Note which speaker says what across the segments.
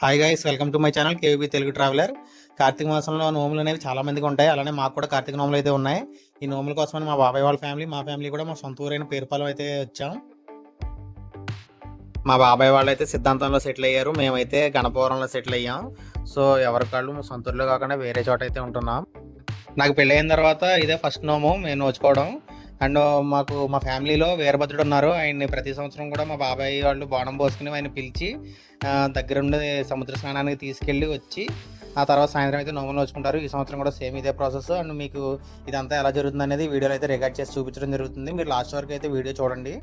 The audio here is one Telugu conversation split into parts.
Speaker 1: Hi guys welcome to my channel KV Telugu traveller Karthika మాసంలో నోములు అనేవి చాలా మందికి ఉంటాయి. అలానే మాకు కూడా కార్తీక నోములు అయితే ఉన్నాయి. ఈ నోముల కోసమని మా బాబాయ్ వాళ్ళ ఫ్యామిలీ మా ఫ్యామిలీ కూడా మా సొంత ఊరైన పేరుపాలెం అయితే వచ్చాం. మా బాబాయ్ వాళ్ళు అయితే సిద్ధాంతంలో సెటిల్ అయ్యారు. మేమైతే గణపవరంలో సెటిల్ అయ్యాం. సో ఎవరి కాళ్ళు మా సొంత ఊర్లో కాకుండా వేరే చోట అయితే ఉంటున్నాం. నాకు పెళ్ళి అయిన తర్వాత ఇదే ఫస్ట్ నోము మేము నోచుకోవడం. అండ్ మాకు మా ఫ్యామిలీలో వీరభద్రుడు ఉన్నారు. ఆయన్ని ప్రతి సంవత్సరం కూడా మా బాబాయ్ వాళ్ళు బాణం పోసుకుని ఆయన పిలిచి దగ్గరుండి సముద్ర స్నానానికి తీసుకెళ్ళి వచ్చి ఆ తర్వాత సాయంత్రం అయితే నోములు వచ్చుకుంటారు ఈ సంవత్సరం కూడా సేమ్ ఇదే ప్రాసెస్. అండ్ మీకు ఇదంతా ఎలా జరుగుతుంది అనేది వీడియోలో అయితే రికార్డ్ చేసి చూపించడం జరుగుతుంది. మీరు లాస్ట్ వరకు అయితే వీడియో చూడండి.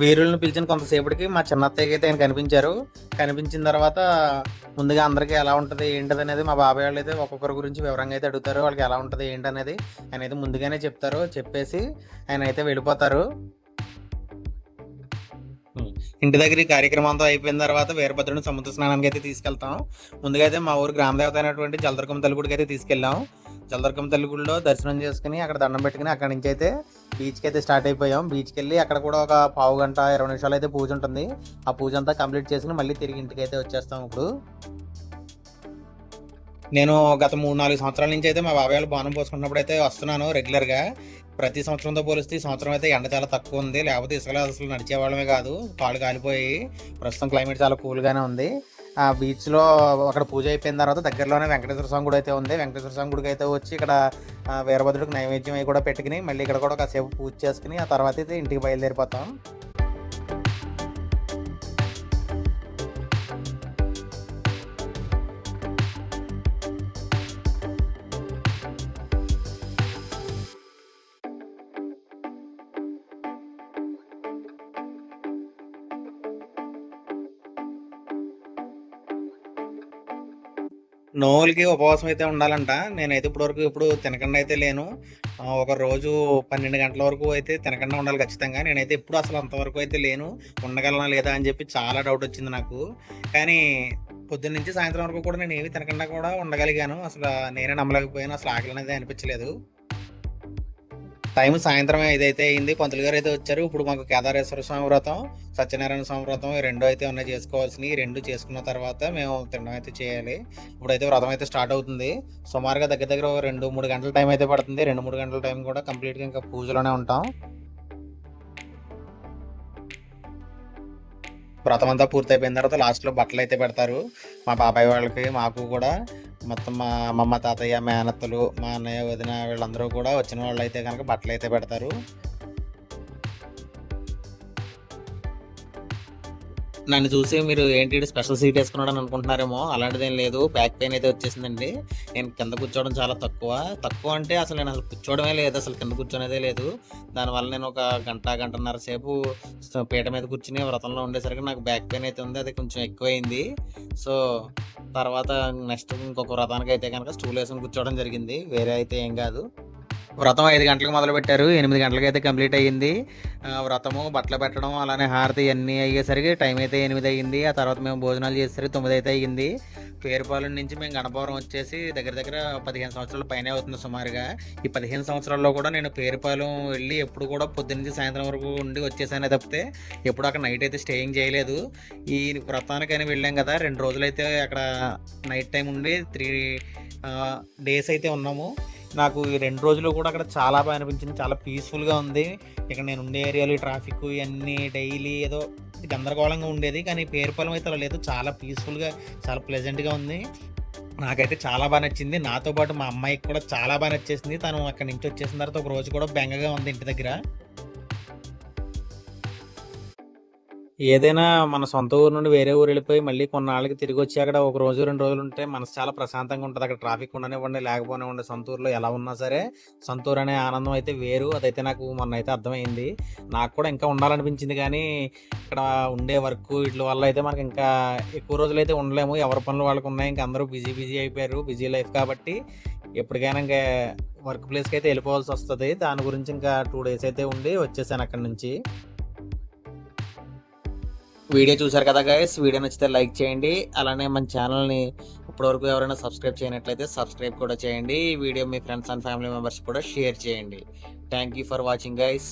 Speaker 1: వీరులను పిలిచిన కొంతసేపటికి మా చిన్నత్తయ్యకి అయితే ఆయన కనిపించారు. కనిపించిన తర్వాత ముందుగా అందరికీ ఎలా ఉంటుంది ఏంటది అనేది మా బాబాయ్ వాళ్ళు అయితే ఒక్కొక్కరి గురించి వివరంగా అయితే అడుగుతారు. వాళ్ళకి ఎలా ఉంటుంది ఏంటి అనేది ఆయన అయితే ముందుగానే చెప్తారు. చెప్పేసి ఆయన అయితే వెళ్ళిపోతారు. ఇంటి దగ్గర ఈ కార్యక్రమం అంతా అయిపోయిన తర్వాత వీరభద్రుని సముద్ర స్నానానికి అయితే తీసుకెళ్తాం. ముందుగా అయితే మా ఊరు గ్రామదేవత అయినటువంటి జలదుర్గం తల్లి గుడికి అయితే తీసుకెళ్ళాం. జలదుర్గం తల్లి గుడిలో దర్శనం చేసుకుని అక్కడ దండం పెట్టుకుని అక్కడి నుంచి అయితే బీచ్కి అయితే స్టార్ట్ అయిపోయాం. బీచ్కి వెళ్ళి అక్కడ కూడా ఒక పావు గంట ఇరవై నిమిషాలు అయితే పూజ ఉంటుంది. ఆ పూజ అంతా కంప్లీట్ చేసుకుని మళ్ళీ తిరిగి ఇంటికి అయితే వచ్చేస్తాం ఇప్పుడు. నేను గత మూడు నాలుగు సంవత్సరాల నుంచి అయితే మా బాబాయ్ వాళ్ళు బాణం పోసుకున్నప్పుడు అయితే వస్తున్నాను రెగ్యులర్గా. ప్రతి సంవత్సరంతో పోలిస్తే ఈ సంవత్సరం అయితే ఎండ చాలా తక్కువ ఉంది. లేకపోతే ఇసుకలో అసలు నడిచేవాళ్ళమే కాదు. కాళ్ళు కాలిపోయి ప్రస్తుతం క్లైమేట్ చాలా కూల్గానే ఉంది. ఆ బీచ్లో అక్కడ పూజ అయిపోయిన తర్వాత దగ్గరలోనే వెంకటేశ్వర స్వామి గుడి అయితే ఉంది. వెంకటేశ్వర స్వామి గుడికి అయితే వచ్చి ఇక్కడ వీరభద్రుడికి నైవేద్యం అవి కూడా పెట్టుకుని మళ్ళీ ఇక్కడ కూడా కాసేపు పూజ చేసుకుని ఆ తర్వాత అయితే ఇంటికి బయలుదేరిపోతాం. నోవులకి ఉపవాసం అయితే ఉండాలంట. నేనైతే ఇప్పటివరకు ఇప్పుడు తినకుండా అయితే లేను. ఒక రోజు పన్నెండు గంటల వరకు అయితే తినకుండా ఉండాలి ఖచ్చితంగా. నేనైతే ఎప్పుడు అసలు అంతవరకు అయితే లేను. ఉండగలనా లేదా అని చెప్పి చాలా డౌట్ వచ్చింది నాకు. కానీ పొద్దున్న నుంచి సాయంత్రం వరకు కూడా నేను ఏమి తినకుండా కూడా ఉండగలిగాను. అసలు నేనే నమ్మలేకపోయాను. అసలు ఆకలి అనేది అనిపించలేదు. టైం సాయంత్రం ఏదైతే అయింది. పంతులు గారు అయితే వచ్చారు. ఇప్పుడు మాకు కేదారేశ్వర స్వామి వ్రతం సత్యనారాయణ స్వామి వ్రతం ఈ రెండు అయితే ఉన్నాయి చేసుకోవాల్సినవి. ఈ రెండు చేసుకున్న తర్వాత మేము తినడం అయితే చేయాలి. ఇప్పుడైతే వ్రతం అయితే స్టార్ట్ అవుతుంది. సుమారుగా దగ్గర దగ్గర ఒక రెండు మూడు గంటల టైం అయితే పడుతుంది. రెండు మూడు గంటల టైం కూడా కంప్లీట్గా ఇంకా పూజలోనే ఉంటాం. వ్రతం అంతా పూర్తి అయిపోయిన తర్వాత లాస్ట్లో బట్టలు అయితే పెడతారు. మా బాబాయ్ వాళ్ళకి మాకు కూడా. మొత్తం మా అమ్మమ్మ తాతయ్య మేనత్తలు మా అన్నయ్య వదిన వీళ్ళందరూ కూడా వచ్చిన వాళ్ళు అయితే కనుక బట్టలు అయితే పెడతారు. నన్ను చూసి మీరు ఏంటి స్పెషల్ సీట్ వేసుకున్నాడు అని అనుకుంటున్నారేమో అలాంటిదేం లేదు. బ్యాక్ పెయిన్ అయితే వచ్చేసిందండి. నేను కింద కూర్చోవడం చాలా తక్కువ. తక్కువ అంటే అసలు నేను అసలు కూర్చోవడమే లేదు. అసలు కింద కూర్చోనేదే లేదు. దానివల్ల నేను ఒక గంట గంటన్నర సేపు పీట మీద కూర్చుని వ్రతంలో ఉండేసరికి నాకు బ్యాక్ పెయిన్ అయితే ఉంది. అది కొంచెం ఎక్కువైంది. సో తర్వాత నెక్స్ట్ ఇంకొక వ్రతానికి అయితే కనుక స్టూల్ వేసుకుని కూర్చోవడం జరిగింది. వేరే అయితే ఏం కాదు. వ్రతం ఐదు గంటలకు మొదలు పెట్టారు ఎనిమిది గంటలకు అయితే కంప్లీట్ అయ్యింది. వ్రతము బట్టలు పెట్టడం అలానే హారతి అన్నీ అయ్యేసరికి టైం అయితే ఎనిమిది అయ్యింది. ఆ తర్వాత మేము భోజనాలు చేసేసరికి తొమ్మిది అయితే అయ్యింది. పేరుపాలెం నుంచి మేము గణపవరం వచ్చేసి దగ్గర దగ్గర పదిహేను సంవత్సరాల పైనే అవుతుంది సుమారుగా. ఈ పదిహేను సంవత్సరాల్లో కూడా నేను పేరుపాలెం వెళ్ళి ఎప్పుడు కూడా పొద్దున్నుంచి సాయంత్రం వరకు ఉండి వచ్చేసానే తప్పితే ఎప్పుడు అక్కడ నైట్ అయితే స్టేయింగ్ చేయలేదు. ఈ వ్రతానికైనా వెళ్ళాం కదా. రెండు రోజులైతే అక్కడ నైట్ టైం ఉండి త్రీ డేస్ అయితే ఉన్నాము. నాకు ఈ రెండు రోజులు కూడా అక్కడ చాలా బాగా అనిపించింది. చాలా పీస్ఫుల్గా ఉంది. ఇక్కడ నేను ఉండే ఏరియాలో ట్రాఫిక్ ఇవన్నీ డైలీ ఏదో గందరగోళంగా ఉండేది. కానీ పేరుపాలెం అయితే అలా లేదు. చాలా పీస్ఫుల్గా చాలా ప్లెజెంట్గా ఉంది. నాకైతే చాలా బాగా నచ్చింది. నాతో పాటు మా అమ్మాయికి కూడా చాలా బాగా నచ్చేసింది. తను అక్కడి నుంచి వచ్చేసిన తర్వాత ఒక రోజు కూడా బెంగగా ఉంది ఇంటి దగ్గర. ఏదైనా మన సొంత ఊరు నుండి వేరే ఊరు వెళ్ళిపోయి మళ్ళీ కొన్నాళ్ళకి తిరిగి వచ్చి అక్కడ ఒక రోజు రెండు రోజులు ఉంటే మనసు చాలా ప్రశాంతంగా ఉంటుంది. అక్కడ ట్రాఫిక్ ఉండనివ్వండి లేకపోనివ్వండి సొంత ఊర్లో ఎలా ఉన్నా సరే సొంత ఊరు అనే ఆనందం అయితే వేరు. అదైతే నాకు మొన్న అయితే అర్థమైంది. నాకు కూడా ఇంకా ఉండాలనిపించింది కానీ ఇక్కడ ఉండే వర్క్ వీటి వల్ల అయితే మనకి ఇంకా ఎక్కువ రోజులు అయితే ఉండలేము. ఎవరి పనులు వాళ్ళకి ఉన్నాయి. ఇంకా అందరూ బిజీ బిజీ అయిపోయారు. బిజీ లైఫ్ కాబట్టి ఎప్పటికైనా ఇంకా వర్క్ ప్లేస్కి అయితే వెళ్ళిపోవాల్సి వస్తుంది. దాని గురించి ఇంకా టూ డేస్ అయితే ఉండి వచ్చేసాను అక్కడి నుంచి. వీడియో చూసారు కదా గైస్ వీడియో నచ్చితే లైక్ చేయండి. అలానే మన ఛానల్ని ఇప్పటివరకు ఎవరైనా సబ్స్క్రైబ్ చేయనట్లయితే సబ్స్క్రైబ్ కూడా చేయండి. ఈ వీడియో మీ ఫ్రెండ్స్ అండ్ ఫ్యామిలీ మెంబర్స్ కూడా షేర్ చేయండి. Thank you for watching guys